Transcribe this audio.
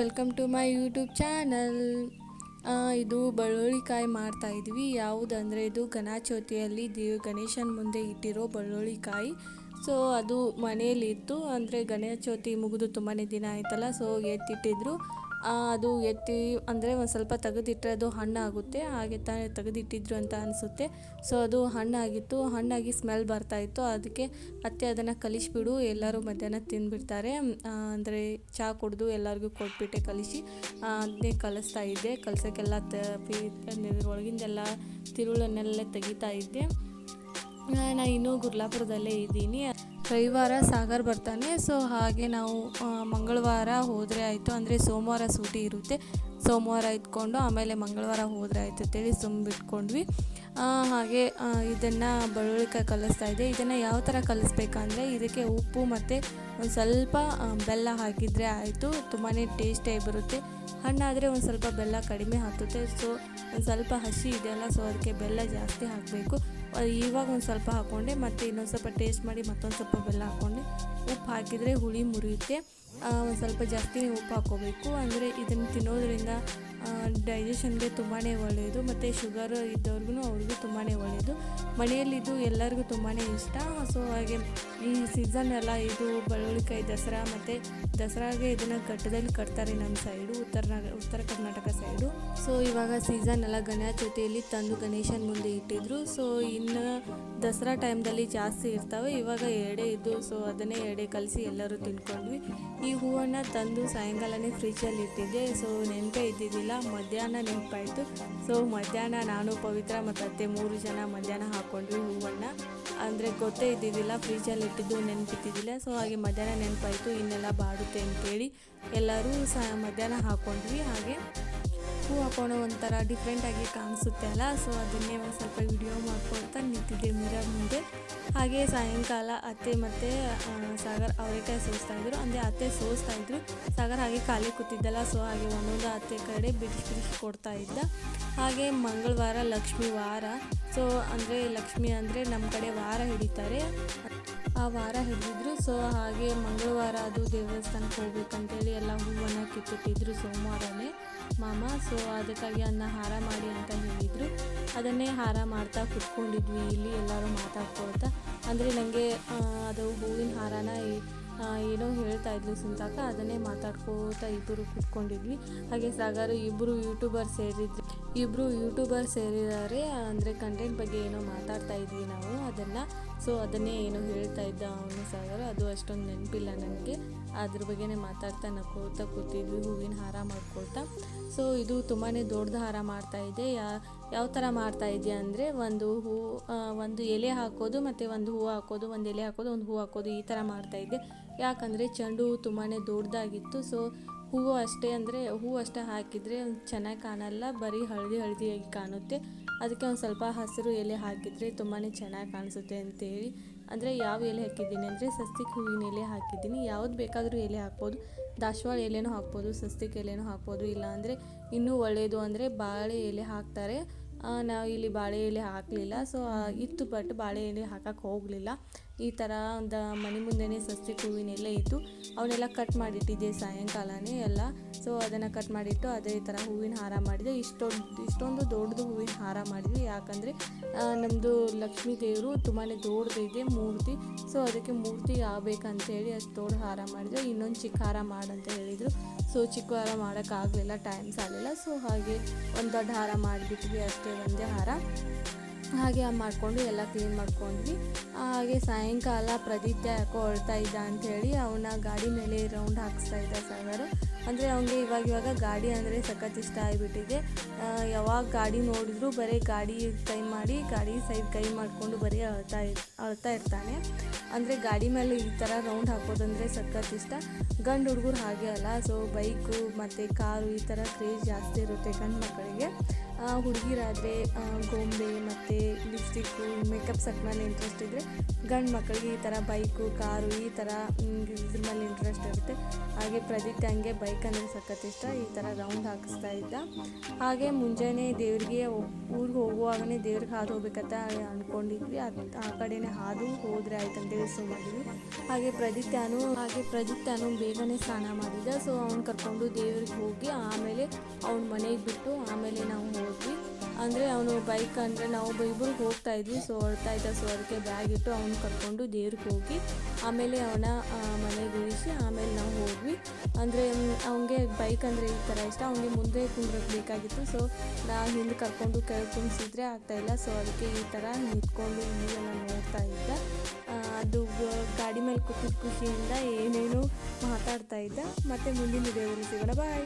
Welcome to my YouTube channel ಇದು ಬೆಳ್ಳುಳ್ಳಿಕಾಯಿ ಮಾಡ್ತಾ ಇದ್ವಿ. ಯಾವುದಂದರೆ ಇದು ಗಣಚೌತಿಯಲ್ಲಿ ದೇವ್ ಗಣೇಶನ ಮುಂದೆ ಇಟ್ಟಿರೋ ಬೆಳ್ಳುಳ್ಳಿಕಾಯಿ. ಸೊ ಅದು ಮನೆಯಲ್ಲಿತ್ತು ಅಂದರೆ ಗಣೇಶ ಚೌತಿ ಮುಗಿದು ತುಂಬಾ ದಿನ ಆಯ್ತಲ್ಲ ಸೊ ಎತ್ತಿಟ್ಟಿದ್ರು. ಅದು ಎತ್ತಿ, ಅಂದರೆ ಒಂದು ಸ್ವಲ್ಪ ತೆಗೆದಿಟ್ಟರೆ ಅದು ಹಣ್ಣಾಗುತ್ತೆ, ಹಾಗೆ ತಾನೇ ತೆಗೆದಿಟ್ಟಿದ್ರು ಅಂತ ಅನಿಸುತ್ತೆ. ಸೊ ಅದು ಹಣ್ಣಾಗಿತ್ತು. ಹಣ್ಣಾಗಿ ಸ್ಮೆಲ್ ಬರ್ತಾಯಿತ್ತು ಅದಕ್ಕೆ ಮತ್ತೆ ಅದನ್ನು ಕಲಿಸಿಬಿಡು. ಎಲ್ಲರೂ ಮಧ್ಯಾಹ್ನ ತಿಂದುಬಿಡ್ತಾರೆ. ಅಂದರೆ ಚಹಾ ಕುಡಿದು ಎಲ್ಲರಿಗೂ ಕೊಟ್ಬಿಟ್ಟೆ ಕಲಿಸಿ. ಅದನ್ನೇ ಕಲಿಸ್ತಾ ಇದ್ದೆ. ಕಲಸೋಕ್ಕೆಲ್ಲ ತ ಒಳಗಿಂದೆಲ್ಲ ತಿರುಳನ್ನೆಲ್ಲ ತೆಗಿತಾ ಇದ್ದೆ. ನಾನು ಇನ್ನೂ ಗುರ್ಲಾಪುರದಲ್ಲೇ ಇದ್ದೀನಿ. ರವಿವಾರ ಸಾಗರ್ ಬರ್ತಾನೆ. ಸೊ ಹಾಗೆ ನಾವು ಮಂಗಳವಾರ ಹೋದರೆ ಆಯಿತು. ಅಂದರೆ ಸೋಮವಾರ ಸೂಟಿ ಇರುತ್ತೆ. ಸೋಮವಾರ ಇದ್ಕೊಂಡು ಆಮೇಲೆ ಮಂಗಳವಾರ ಹೋದರೆ ಆಯಿತು ಅಂತೇಳಿ ಸುಮ್ ಬಿಟ್ಕೊಂಡ್ವಿ. ಆ, ಹಾಗೆ ಇದನ್ನು ಬೆಳ್ಳುಳ್ಳಿಕಾಯಿ ಕಲಿಸ್ತಾ ಇದೆ ಇದನ್ನು ಯಾವ ಥರ ಕಲಿಸ್ಬೇಕಂದ್ರೆ ಇದಕ್ಕೆ ಉಪ್ಪು ಮತ್ತು ಒಂದು ಸ್ವಲ್ಪ ಬೆಲ್ಲ ಹಾಕಿದರೆ ಆಯಿತು. ತುಂಬಾ ಟೇಸ್ಟಾಗಿ ಬರುತ್ತೆ. ಹಣ್ಣಾದರೆ ಒಂದು ಸ್ವಲ್ಪ ಬೆಲ್ಲ ಕಡಿಮೆ ಹಾಕುತ್ತೆ. ಸೊ ಒಂದು ಸ್ವಲ್ಪ ಹಸಿ ಇದೆಯಲ್ಲ ಸೊ ಅದಕ್ಕೆ ಬೆಲ್ಲ ಜಾಸ್ತಿ ಹಾಕಬೇಕು. ಇವಾಗ ಒಂದು ಸ್ವಲ್ಪ ಹಾಕ್ಕೊಂಡೆ ಮತ್ತು ಇನ್ನೊಂದು ಸ್ವಲ್ಪ ಟೇಸ್ಟ್ ಮಾಡಿ ಮತ್ತೊಂದು ಸ್ವಲ್ಪ ಬೆಲ್ಲ ಹಾಕ್ಕೊಂಡೆ ಉಪ್ಪು ಹಾಕಿದರೆ ಹುಳಿ ಮುರಿಯುತ್ತೆ. ಒಂದು ಸ್ವಲ್ಪ ಜಾಸ್ತಿ ಉಪ್ಪು ಹಾಕ್ಕೋಬೇಕು ಅಂದರೆ ಇದನ್ನು ತಿನ್ನೋದ್ರಿಂದ ಡೈಜೆಷನ್ಗೆ ತುಂಬಾ ಒಳ್ಳೆಯದು ಮತ್ತು ಶುಗರ್ ಇದ್ದವ್ರಿಗೂ ಅವ್ರಿಗೂ ತುಂಬಾ ಒಳ್ಳೆಯದು ಮನೆಯಲ್ಲಿದ್ದು ಎಲ್ಲರಿಗೂ ತುಂಬಾ ಇಷ್ಟ. ಸೊ ಹಾಗೆ ಈ ಸೀಸನ್ ಎಲ್ಲ ಇದು ಬಳ್ಳಿಕಾಯಿ ದಸರಾ ಮತ್ತು ದಸರಾಗೆ ಇದನ್ನು ಘಟ್ಟದಲ್ಲಿ ಕಟ್ತಾರೆ ನಮ್ಮ ಸೈಡು ಉತ್ತರ ಉತ್ತರ ಕರ್ನಾಟಕ ಸೈಡು ಸೊ ಇವಾಗ ಸೀಸನ್ ಎಲ್ಲ ಗಣೇಶ ತಂದು ಗಣೇಶನ ಮುಂದೆ ಇಟ್ಟಿದ್ರು. ಸೊ ಇನ್ನು ದಸರಾ ಟೈಮ್ದಲ್ಲಿ ಜಾಸ್ತಿ ಇರ್ತವೆ. ಇವಾಗ ಎಡೆ ಇದ್ದು ಸೊ ಅದನ್ನೇ ಎಡೆ ಕಲಸಿ ಎಲ್ಲರೂ ತಿನ್ಕೊಂಡ್ವಿ. ಈ ಹೂವನ್ನು ತಂದು ಸಾಯಂಕಾಲನೇ ಫ್ರಿಜ್ಜಲ್ಲಿ ಇಟ್ಟಿದ್ದೆ. ಸೊ ನೆನಪೇ ಇದ್ದಿದ್ದಿಲ್ಲ. ಮಧ್ಯಾಹ್ನ ನೆನಪಾಯಿತು. ಸೊ ಮಧ್ಯಾಹ್ನ ನಾನು, ಪವಿತ್ರ ಮತ್ತು ಅತ್ತೆ ಮೂರು ಜನ ಮಧ್ಯಾಹ್ನ ಹಾಕ್ಕೊಂಡ್ವಿ ಹೂವನ್ನು. ಅಂದರೆ ಗೊತ್ತೇ ಇದ್ದಿದ್ದಿಲ್ಲ ಫ್ರಿಜಲ್ಲಿ ಇಟ್ಟಿದ್ದು ನೆನಪಿದ್ದಿದ್ದಿಲ್ಲ. ಸೊ ಹಾಗೆ ಮಧ್ಯಾಹ್ನ ನೆನಪಾಯಿತು, ಇನ್ನೆಲ್ಲ ಬಾಡುತ್ತೆ ಅಂತೇಳಿ ಎಲ್ಲರೂ ಸಹ ಮಧ್ಯಾಹ್ನ ಹಾಕ್ಕೊಂಡ್ವಿ ಹಾಗೆ ಹೂ ಹಾಕೋಣ ಒಂಥರ ಡಿಫ್ರೆಂಟಾಗಿ ಕಾಣಿಸುತ್ತೆ ಅಲ್ಲ? ಸೊ ಅದನ್ನೇ ಒಂದು ಸ್ವಲ್ಪ ವಿಡಿಯೋ ಮಾಡ್ಕೊಳ್ತಾ ನಿಂತಿದ್ದೆ ಮಿರರ್ ಮುಂದೆ. ಹಾಗೆ ಸಾಯಂಕಾಲ ಅತ್ತೆ ಮತ್ತು ಸಾಗರ್ ಅವರೆಕಾಯಿ ಸೋಸ್ತಾ ಇದ್ರು. ಅಂದರೆ ಅತ್ತೆ ಸೋಸ್ತಾ ಇದ್ರು. ಸಾಗರ್ ಹಾಗೆ ಖಾಲಿ ಕೂತಿದ್ದಲ್ಲ ಸೊ ಹಾಗೆ ಒಂದೊಂದು ಅತ್ತೆ ಕಡೆ ಬಿಡಿಸಿ ಬಿಡಿಸಿ ಕೊಡ್ತಾ ಇದ್ದ. ಹಾಗೆ ಮಂಗಳವಾರ, ಲಕ್ಷ್ಮಿ ವಾರ. ಸೊ ಅಂದರೆ ಲಕ್ಷ್ಮಿ ಅಂದರೆ ನಮ್ಮ ಕಡೆ ವಾರ ಹಿಡಿತಾರೆ. ಆ ವಾರ ಹಿಡಿದಿದ್ರು. ಸೊ, ಹಾಗೆ ಮಂಗಳವಾರ ಅದು ದೇವಸ್ಥಾನಕ್ಕೆ ಹೋಗ್ಬೇಕಂತೇಳಿ ಎಲ್ಲ ಹೂವನ್ನು ಕಿತ್ತಿಟ್ಟಿದ್ರು ಸೋಮವಾರನೇ ಮಾಮ. ಸೊ, ಅದಕ್ಕಾಗಿ ಅನ್ನ ಹಾರ ಮಾಡಿ ಅಂತ ಹೇಳಿದರು. ಅದನ್ನೇ ಹಾರ ಮಾಡ್ತಾ ಕುತ್ಕೊಂಡಿದ್ವಿ. ಇಲ್ಲಿ ಎಲ್ಲರೂ ಮಾತಾಡ್ಕೊಳ್ತಾ. ಅಂದರೆ ನನಗೆ ಅದು ಹೂವಿನ ಹಾರನ ಏನೋ ಹೇಳ್ತಾ ಇದ್ಲು ಸುಂತಾಕ. ಅದನ್ನೇ ಮಾತಾಡ್ಕೋತಾ ಇಬ್ಬರು ಕೂತ್ಕೊಂಡಿದ್ವಿ. ಹಾಗೆ ಸಾಗರ್ ಇಬ್ಬರು ಯೂಟ್ಯೂಬರ್ ಸೇರಿದ್ರು. ಇಬ್ಬರು ಯೂಟ್ಯೂಬರ್ ಸೇರಿದ್ದಾರೆ ಅಂದರೆ ಕಂಟೆಂಟ್ ಬಗ್ಗೆ ಏನೋ ಮಾತಾಡ್ತಾ ಇದ್ವಿ ನಾವು. ಅದನ್ನು ಸೊ ಅದನ್ನೇ ಏನೋ ಹೇಳ್ತಾ ಇದ್ದ ಅವನು ಸಾಗರ್. ಅದು ಅಷ್ಟೊಂದು ನೆನಪಿಲ್ಲ ನನಗೆ. ಅದ್ರ ಬಗ್ಗೆನೇ ಮಾತಾಡ್ತಾ ನಕ್ಕೋತಾ ಕೂತಿದ್ವಿ, ಹೂವಿನ ಹಾರ ಮಾಡ್ಕೊಳ್ತಾ. ಸೊ ಇದು ತುಂಬಾ ದೊಡ್ಡದು ಹಾರ ಮಾಡ್ತಾ ಇದೆ. ಯಾ, ಯಾವ ಥರ ಮಾಡ್ತಾ ಇದೆಯಾ ಅಂದರೆ ಒಂದು ಹೂ ಒಂದು ಎಲೆ ಹಾಕೋದು ಮತ್ತು ಒಂದು ಹೂವು ಹಾಕೋದು, ಒಂದು ಎಲೆ ಹಾಕೋದು, ಒಂದು ಹೂ ಹಾಕೋದು ಈ ಥರ ಮಾಡ್ತಾ ಇದ್ದೆ ಯಾಕಂದರೆ ಚೆಂಡು ಹೂ ತುಂಬಾ ದೊಡ್ಡದಾಗಿತ್ತು ಸೊ ಹೂವು ಅಷ್ಟೇ ಅಂದರೆ ಹೂವು ಅಷ್ಟೇ ಹಾಕಿದರೆ ಚೆನ್ನಾಗಿ ಕಾಣಲ್ಲ, ಬರೀ ಹಳದಿ ಹಳದಿಯಾಗಿ ಕಾಣುತ್ತೆ. ಅದಕ್ಕೆ ಒಂದು ಸ್ವಲ್ಪ ಹಸಿರು ಎಲೆ ಹಾಕಿದರೆ ತುಂಬಾ ಚೆನ್ನಾಗಿ ಕಾಣಿಸುತ್ತೆ ಅಂತೇಳಿ ಅಂದರೆ ಯಾವ ಎಲೆ ಹಾಕಿದ್ದೀನಿ ಅಂದರೆ ಸಸ್ತಿಕ್ ಹೂವಿನ ಎಲೆ ಹಾಕಿದ್ದೀನಿ. ಯಾವ್ದು ಬೇಕಾದರೂ ಎಲೆ ಹಾಕ್ಬೋದು. ದಾಸವಾಳ ಎಲೆನೂ ಹಾಕ್ಬೋದು ಸಸ್ತಿಕ್ ಎಲೆನೂ ಹಾಕ್ಬೋದು. ಇಲ್ಲ ಅಂದರೆ ಇನ್ನೂ ಒಳ್ಳೆಯದು ಅಂದರೆ ಬಾಳೆ ಎಲೆ ಹಾಕ್ತಾರೆ. ನಾವು ಇಲ್ಲಿ ಬಾಳೆ ಎಲೆ ಹಾಕಲಿಲ್ಲ ಸೊ ಇತ್ತು ಬಟ್ ಬಾಳೆ ಎಲೆ ಹಾಕಕ್ಕೆ ಹೋಗಲಿಲ್ಲ. ಈ ಥರ ಒಂದು ಮನೆ ಮುಂದೆನೇ ಸಸ್ಯ ಹೂವಿನೆಲ್ಲ ಇತ್ತು. ಅವನ್ನೆಲ್ಲ ಕಟ್ ಮಾಡಿಟ್ಟಿದ್ದೆ ಸಾಯಂಕಾಲನೇ ಎಲ್ಲ. ಸೊ ಅದನ್ನು ಕಟ್ ಮಾಡಿಟ್ಟು ಅದೇ ಥರ ಹೂವಿನ ಹಾರ ಮಾಡಿದೆ. ಇಷ್ಟೊಂದು ಇಷ್ಟೊಂದು ದೊಡ್ಡದು ಹೂವಿನ ಹಾರ ಮಾಡಿದ್ವಿ. ಯಾಕಂದರೆ ನಮ್ಮದು ಲಕ್ಷ್ಮೀ ದೇವರು ತುಂಬಾ ದೊಡ್ಡದಿದೆ ಮೂರ್ತಿ. ಸೊ ಅದಕ್ಕೆ ಮೂರ್ತಿ ಆಗಬೇಕಂತೇಳಿ ಅಷ್ಟು ದೊಡ್ಡ ಹಾರ ಮಾಡಿದೆ. ಇನ್ನೊಂದು ಚಿಕ್ಕ ಹಾರ ಮಾಡಂತ ಹೇಳಿದರು. ಸೊ ಚಿಕ್ಕ ಹಾರ ಮಾಡೋಕ್ಕಾಗಲಿಲ್ಲ ಟೈಮ್ ಸಾಲಿಲ್ಲ ಸೊ ಹಾಗೆ ಒಂದು ದೊಡ್ಡ ಹಾರ ಮಾಡಿಬಿಟ್ವಿ ಅಷ್ಟೇ, ಒಂದೇ ಹಾರ. ಹಾಗೆ ಮಾಡಿಕೊಂಡು ಎಲ್ಲ ಕ್ಲೀನ್ ಮಾಡ್ಕೊಂಡ್ವಿ. ಹಾಗೆ ಸಾಯಂಕಾಲ ಪ್ರದೀಪ್ತ ಯಾಕೋ ಅಳ್ತಾ ಇದ್ದ ಅಂಥೇಳಿ ಅವನ ಗಾಡಿ ಮೇಲೆ ರೌಂಡ್ ಹಾಕಿಸ್ತಾ ಇದ್ದ ಸಾಗರ್. ಅಂದರೆ ಅವನಿಗೆ ಇವಾಗ ಇವಾಗ ಗಾಡಿ ಅಂದರೆ ಸಖತ್ ಇಷ್ಟ ಆಗಿಬಿಟ್ಟಿದೆ. ಯಾವಾಗ ಗಾಡಿ ನೋಡಿದ್ರು ಬರೀ ಗಾಡಿ ಕೈ ಮಾಡಿ ಗಾಡಿ ಸೈಡ್ ಕೈ ಮಾಡಿಕೊಂಡು ಬರೀ ಅಳ್ತಾ ಅಳ್ತಾ ಇರ್ತಾನೆ. ಅಂದರೆ ಗಾಡಿ ಮೇಲೆ ಈ ಥರ ರೌಂಡ್ ಹಾಕೋದಂದರೆ ಸಖತ್ ಇಷ್ಟ. ಗಂಡು ಹುಡುಗರು ಹಾಗೆ ಅಲ್ಲ ಸೊ ಬೈಕು ಮತ್ತು ಕಾರು ಈ ಥರ ಕ್ರೇಜ್ ಜಾಸ್ತಿ ಇರುತ್ತೆ ಗಂಡು ಮಕ್ಕಳಿಗೆ ಹುಡುಗಿರಾದರೆ ಗೊಂಬೆ ಮತ್ತು ಲಿಪ್ಸ್ಟಿಕ್ಕು ಮೇಕಪ್ ಸೆಟ್ ಮೇಲೆ ಇಂಟ್ರೆಸ್ಟ್ ಇದ್ದರೆ ಗಂಡು ಮಕ್ಕಳಿಗೆ ಈ ಥರ ಬೈಕು ಕಾರು ಈ ಥರ ಇದ್ರ ಮೇಲೆ ಇಂಟ್ರೆಸ್ಟ್ ಇರುತ್ತೆ. ಹಾಗೆ ಪ್ರದೀಪ್ ಹಂಗೆ ಬೈಕ್ ಅಂದರೆ ಸಖತ್ ಇಷ್ಟ, ಈ ಥರ ರೌಂಡ್ ಹಾಕಿಸ್ತಾ ಇದ್ದ. ಹಾಗೆ ಮುಂಜಾನೆ ದೇವ್ರಿಗೆ ಊರಿಗೆ ಹೋಗುವಾಗನೇ ದೇವ್ರಿಗೆ ಹಾದು ಹೋಗ್ಬೇಕಂತ ಅಂದ್ಕೊಂಡಿದ್ವಿ ಅದು, ಆ ಕಡೆನೇ ಹಾದು ಹೋದರೆ ಆಯ್ತು ಅಂತೇಳಿ ಸುಮ್ಮನಿದ್ವಿ ಹಾಗೆ ಪ್ರದಿತ್ಯಾನು ಹಾಗೆ ಪ್ರದಿತ್ಯಾನು ಬೇಗನೆ ಸ್ನಾನ ಮಾಡಿದ್ದ ಸೊ ಅವ್ನು ಕರ್ಕೊಂಡು ದೇವ್ರಿಗೆ ಹೋಗಿ ಆಮೇಲೆ ಅವ್ನ ಮನೆಗೆ ಬಿಟ್ಟು ಆಮೇಲೆ ನಾವು ಹೋದ್ವಿ. ಅಂದರೆ ಅವನು ಬೈಕ್ ಅಂದರೆ ನಾವು ಬೈಬಲ್ಗೆ ಹೋಗ್ತಾ ಇದ್ವಿ. ಸೊ ಹೊರ್ತಾ ಇದ್ದ ಸೊ ಅದಕ್ಕೆ ಬ್ಯಾಗ್ ಇಟ್ಟು ಅವ್ನು ಕರ್ಕೊಂಡು ದೇವ್ರಿಗೆ ಹೋಗಿ, ಆಮೇಲೆ ಅವನ ಮನೆಗೆ ಇಳಿಸಿ ಆಮೇಲೆ ನಾವು ಹೋದ್ವಿ. ಅಂದರೆ ಅವನಿಗೆ ಬೈಕ್ ಅಂದರೆ ಈ ಥರ ಇಷ್ಟ. ಅವನಿಗೆ ಮುಂದೆ ಕುಂದ್ರಕ್ಕೆ ಬೇಕಾಗಿತ್ತು. ಸೊ ನಾ ಹಿಂದೆ ಕರ್ಕೊಂಡು ಕೈ ಕುಣಿಸಿದ್ರೆ ಆಗ್ತಾಯಿಲ್ಲ ಸೊ ಅದಕ್ಕೆ ಈ ಥರ ನಿಂತ್ಕೊಂಡು ನಾನು ನೋಡ್ತಾ ಇದ್ದ. ಅದು ಗಾಡಿ ಮೇಲೆ ಕೂತಿದ್ದ ಖುಷಿಯಿಂದ ಏನೇನೋ ಮಾತಾಡ್ತಾ ಇದ್ದ. ಮತ್ತು ಮುಂದಿನ ದೇವರು ಸಿಗೋಣ. ಬಾಯ್